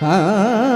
Ah.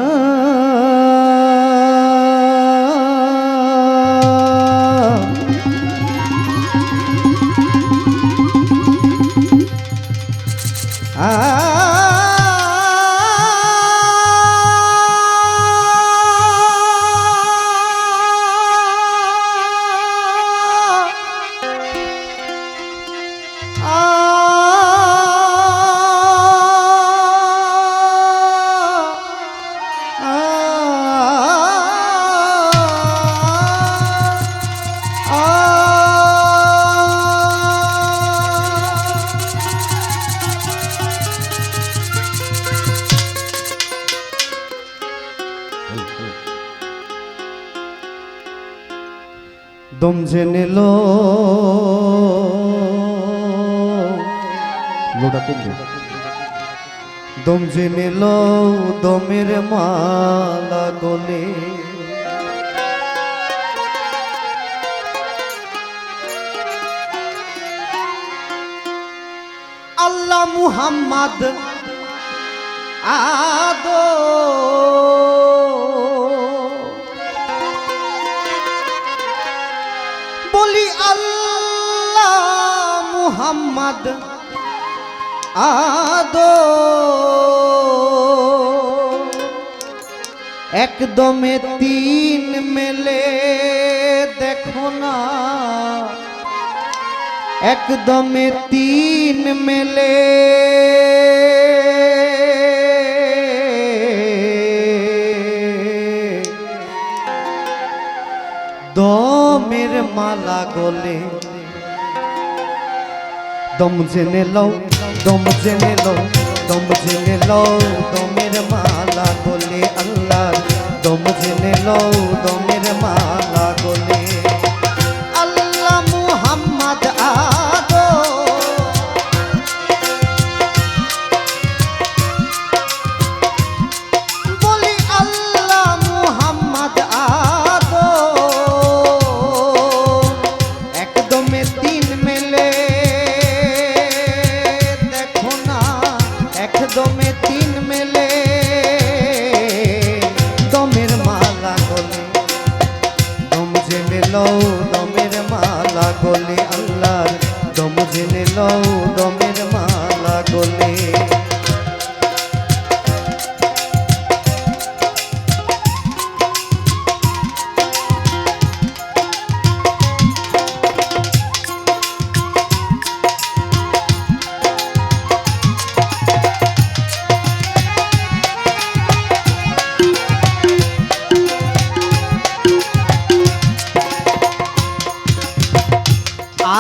দম যে নিল লোটা কমবে দম যে নিল দমের মালা গলে। আল্লাহ মুহাম্মদ আদো মুহাম্মদ আদো একদমে তিন মেলে দেখো না। একদমে তিন মেলে দমের মালা গলে দম জেনে লও, দম জেনে লও, দম জেনে লও, দমের মালা বলে আল্লাহ। দম জেনে লও, দমের মালা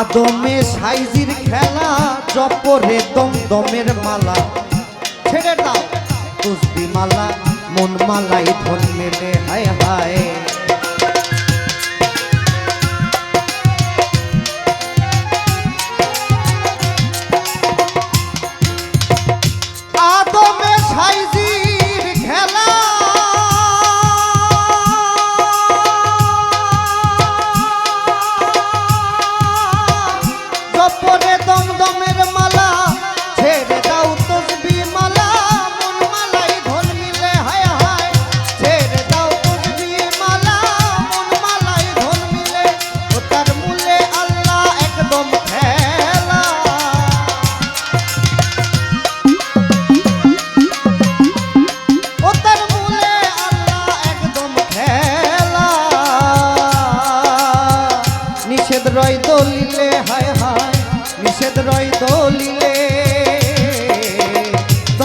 আদমে সাইজির খেলা চপরে দম দমের মালা। ছেড়ে দাও তুসবি মালা মন মালাই ধন মেলে, হায় হায়।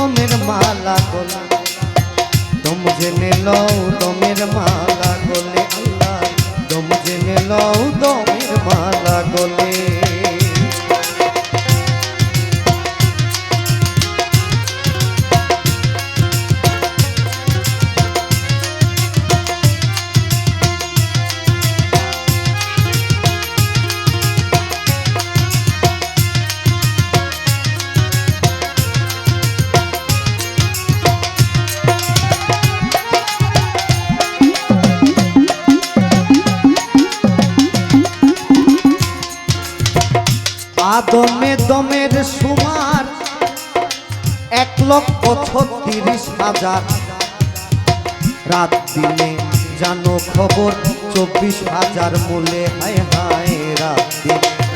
দমের মালা গোলা। তোম জেনে লও তোমের মালা গোলে আল্লাহ। তোম জেনে লও তোমের মালা গলে। আদমে দমের সুমার এক লক্ষ ছত্রিশ হাজার। রাত দিনে জানো খবর, চব্বিশ হাজার মূলে হায় হায় রাত দিনে।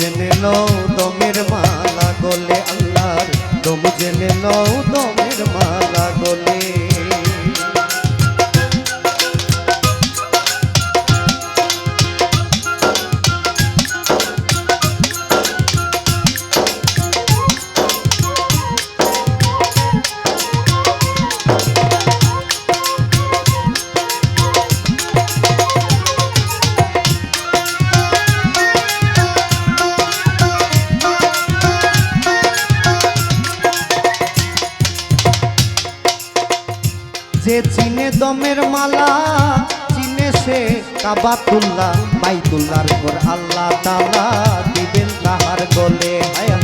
জেনে নও দমের মালা গলে আল্লাহর। দম জেনে নও দমের মালা গলে। যে চিনে দমের মালা, চিনে সে কাবাতুল্লাহ বাইতুল্লাহর পর আল্লাহ তালা দিবেন তাহার গলে। হায়